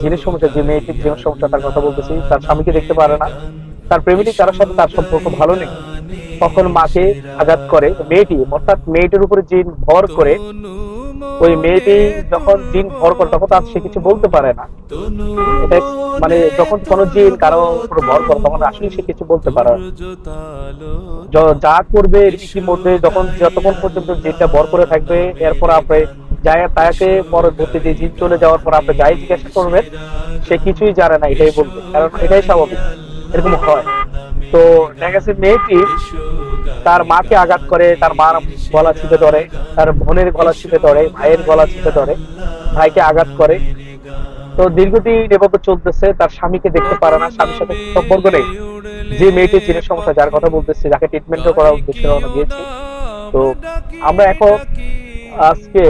জিনের সমস্যা যে মেয়েটির জীবন সমস্যা তার কথা বলতেছি, তার স্বামীকে দেখতে পারে না। তার প্রেমিক কারোর সাথে তার সম্পর্ক ভালো নেই। তখন মাকে আঘাত করে মেয়েটি, অর্থাৎ মেয়েটির উপরে জিন ভর করে, ওই মেয়েটি যখন জিন ভর করে, তখন তার সে কিছু বলতে পারে না। এটা মানে যখন কোনো জিন কারও উপরে ভর করে, তখন আসলে সে কিছু বলতে পারে যা করবে ঋষির মধ্যে যখন, যতক্ষণ পর্যন্ত জিনটা ভর করে থাকবে, এরপর আপনি যাই তাকে পরবর্তীতে জিন চলে যাওয়ার পর আপনি যাই জিজ্ঞাসা করবেন, সে কিছুই জানে না, এটাই বলবে। কারণ এটাই স্বাভাবিক, এরকম হয়। তো দেখা গেছে মেয়েটি তার মাকে আঘাত করে, তার মার গলা চিপে ধরে, তার বোনের গলা চিপে ধরে, ভাইয়ের গলা চিপে ধরে, ভাইকে আঘাত করে। তো দীর্ঘদিন এভাবে চলতেছে, তার স্বামীকে দেখতে পারে না, স্বামীর সাথে সম্পর্ক নেই। যে মেয়েটির জিনের সমস্যা, যার কথা বলতেছি, যাকে ট্রিটমেন্টও করার উদ্দেশ্যে রওনা তো আমরা এখন আজকে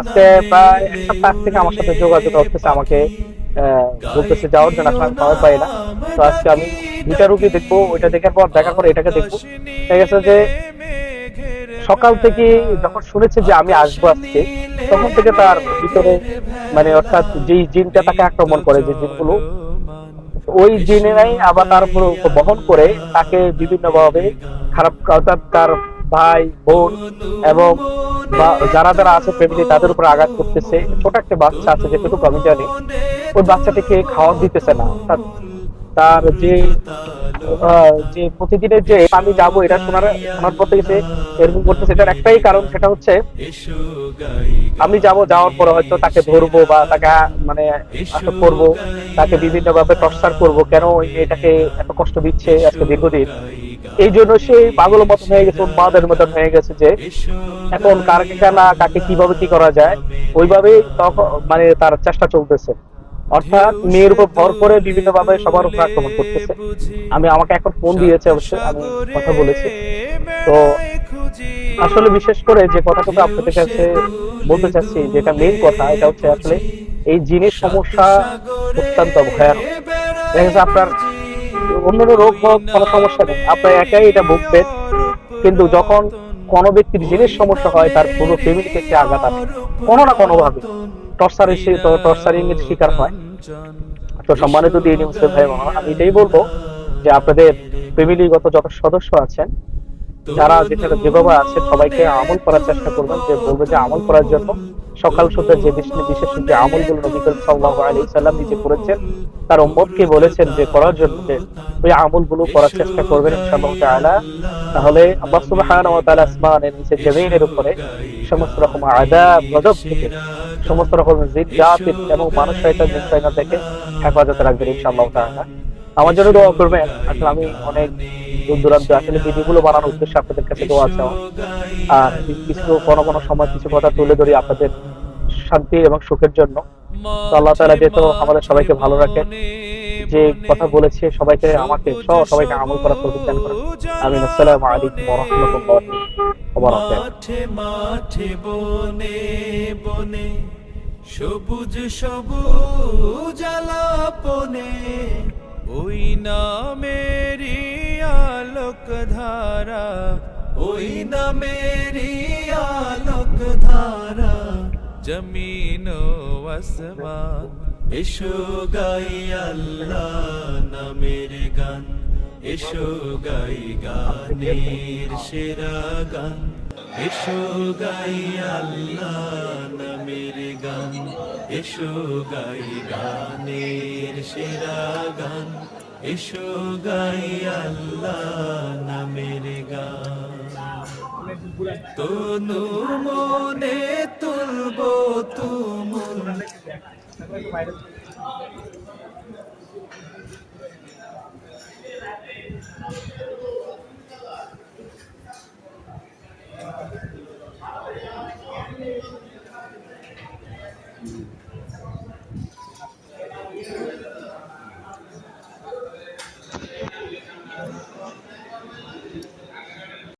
আজকে প্রায় এক সপ্তাহ থেকে আমার সাথে যোগাযোগ করতেছে আমাকে বলতেছে যাওয়ার জন্য আসলে সময় পাই না। তো আজকে আমি দুইটা রুগী দেখব, ওইটা দেখার পর দেখা করে এটাকে দেখব। দেখা গেছে যে সকাল থেকে যখন শুনেছে যে আমি আসব আজকে, তখন থেকে তার ভিতরে মানে অর্থাৎ যেই জিনটা তাকে আক্রমণ করে, যে জিনগুলো, ওই জিনেরাই আবার তার উপর বহন করে তাকে বিভিন্ন ভাবে খারাপ তার ভাই, বোন এবং যারা যারা আছে ফ্যামিলি তাদের উপর আঘাত করতেছে। ছোট একটা বাচ্চা আছে যেটুকু আমি জানি। ওই বাচ্চাটিকে খাওয়ার দিতেছে না। তার- যে যে প্রতিদিনের যে আমি যাব, এটা শোনার শোনার পর থেকে এরকম করতেছে। এটার একটাই কারণ, সেটা হচ্ছে আমি যাব, যাওয়ার পরে হয়তো তাকে ধরবো বা তাকে মানে আটক করব। তাকে বিভিন্ন ভাবে টর্চার করব। কেন এটাকে এত কষ্ট দিচ্ছে আজকে দীর্ঘদিন? এই জন্য সে পাগল মতন হয়ে গেছে, উন্মাদের মতন হয়ে গেছে যে এখন কারকে কেনা, কাকে কীভাবে কি করা যায়, ওইভাবেই তখন মানে তার চেষ্টা চলতেছে। অর্থাৎ মেয়ের উপর ভর করে বিভিন্ন ভাবে সবার উপর আক্রমণ করতেছে। আমি আমাকে এখন ফোন দিয়েছে অবশ্যই আমি কথা বলেছি। তো আসলে বিশেষ করে যে কথাটুকু আপনাদের কাছে বলতে চাচ্ছি, যেটা মেইন কথা, এটা হচ্ছে আসলে এই জিনের সমস্যা অত্যন্ত ভয়ানক। দেখা যাচ্ছে আপনার অন্যান্য রোগ কোনো সমস্যা নেই। আপনার একাই এটা ভুগবেন। কিন্তু যখন কোনো ব্যক্তির জিনিস সমস্যা হয়, তার পুরো ফ্যামিলি থেকে আঘাত আসে। কোনো না কোনো ভাবে টর্চারের টর্চারিং এর শিকার হয়। তো সম্মানিত দিয়ে নিউজ ভাই আমি এটাই বলব যে আপনাদের ফ্যামিলিগত যত সদস্য আছেন যারা যেখানে যেভাবে আছে, সবাইকে আমল করার চেষ্টা করবেন, যে বলব যে আমল করার জন্য। সকাল সন্ধ্যা যে বিশেষ বিশেষ যে আমলগুলো নবী করিম সাল্লাল্লাহু আলাইহি সাল্লাম নিজে করেছেন, তার উম্মতকে বলেছেন যে করার জন্য ওই আমলগুলো করার চেষ্টা করবেন ইনশাআল্লাহ তাআলা। তাহলে আল্লাহ সুবহানাহু ওয়া নিচে জমিনের উপরে সমস্ত রকম আযাব, গজব থেকে সমস্ত রকম জিদ, জাতির এবং মানুষ, শয়তান, জিন থেকে হেফাজত রাখবেন ইনশাআল্লাহ তাআলা। আমার জন্য দোয়া করবেন। আসলে আমি অনেক দূর দূরান্ত আসলে ভিডিওগুলো বানানোর উদ্দেশ্যে আপনাদের কাছে দোয়া চাওয়া। আর কিছু কোনো কোনো সময়, কিছু কথা তুলে ধরি আপনাদের শান্তি এবং সুখের জন্য। আল্লাহ তাআলা যেহেতু আমাদের সবাইকে ভালো রাখেন যে কথা বলেছে সবাইকে, আমাকে সহ সবাইকে আমল করার আসসালামু আলাইকুম মাঠে বনে বনে, সবুজ সবুজ ওই নামেরি আলোক ধারা ওই নামেরি আলোক ধারা জমিন আসমান, এসো গাই আল্লাহ নামের গান, এসো গাই গানের সেরা গান। এসো গাই আল্লাহ নামের গান, এসো গাই গানের সেরা গান, এসো গাই আল্লাহ নামের গান। তনু মনে তুলবো তুমুল